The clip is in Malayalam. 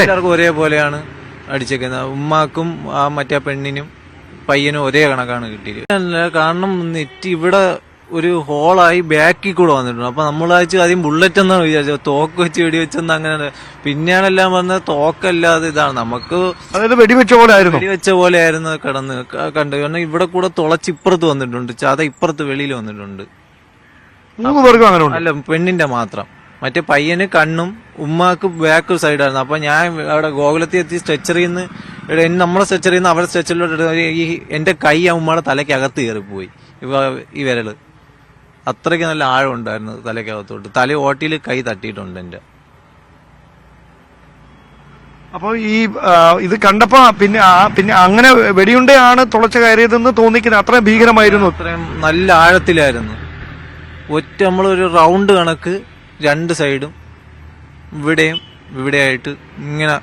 എല്ലാവർക്കും ഒരേപോലെയാണ് അടിച്ചേക്കുന്നത്. ഉമ്മാക്കും ആ മറ്റേ പെണ്ണിനും പയ്യനും ഒരേ കണക്കാണ് കിട്ടിയത് കാരണം നെറ്റ് ഇവിടെ ഒരു ഹോളായി ബാക്കിൽ കൂടെ വന്നിട്ടുണ്ട്. അപ്പൊ നമ്മൾ അയച്ചു ആദ്യം ബുള്ളറ്റ് എന്നാണ് വിചാരിച്ചത്. തോക്ക് വെച്ച് വെടിവെച്ചെന്ന് അങ്ങനെ പിന്നെയാണ് എല്ലാം പറഞ്ഞത് തോക്കല്ലാതെ ഇതാണ്. നമുക്ക് അതായത് വെടിവെച്ച പോലെ ആയിരുന്നു. വെടിവെച്ച പോലെയായിരുന്നു കിടന്ന് ക- കണ്ടത് കാരണം ഇവിടെ കൂടെ തുളച്ച് ഇപ്പുറത്ത് വന്നിട്ടുണ്ട്. ചത ഇപ്പുറത്ത് വെളിയിൽ വന്നിട്ടുണ്ട്. മൂന്ന് പേർക്കും അങ്ങനെ അല്ല പെണ്ണിന്റെ മാത്രം. മറ്റേ പയ്യന് കണ്ണും ഉമ്മാക്ക് ബാക്ക് സൈഡായിരുന്നു അപ്പൊ ഞാൻ അവിടെ ഗോകുലത്തിൽ എത്തി സ്ട്രെച്ചറിൽ നിന്ന് നമ്മളെ സ്ട്രെച്ചറിൽ നിന്ന് അവരുടെ സ്ട്രെച്ചറിലോട്ട് ഈ എന്റെ കൈ ആ ഉമ്മയുടെ തലയ്ക്ക് അകത്ത് കയറിപ്പോയി. ഈ വിരൽ. അത്രയ്ക്ക് നല്ല ആഴം ഉണ്ടായിരുന്നു തലയ്ക്കകത്തോട്ട് തല ഓട്ടിയിൽ കൈ തട്ടിയിട്ടുണ്ട് എന്റെ. അപ്പൊ ഈ ഇത് കണ്ടപ്പോ പിന്നെ പിന്നെ അങ്ങനെ വെടിയുണ്ടയാണ് തുളച്ച കയറിയതെന്ന് തോന്നിക്കുന്നത്. അത്രയും ഭീകരമായിരുന്നു. അത്രയും നല്ല ആഴത്തിലായിരുന്നു. ഒറ്റ നമ്മളൊരു റൗണ്ട് കണക്ക് രണ്ട് സൈഡും ഇവിടെയും ഇവിടെയായിട്ട് ഇങ്ങനെ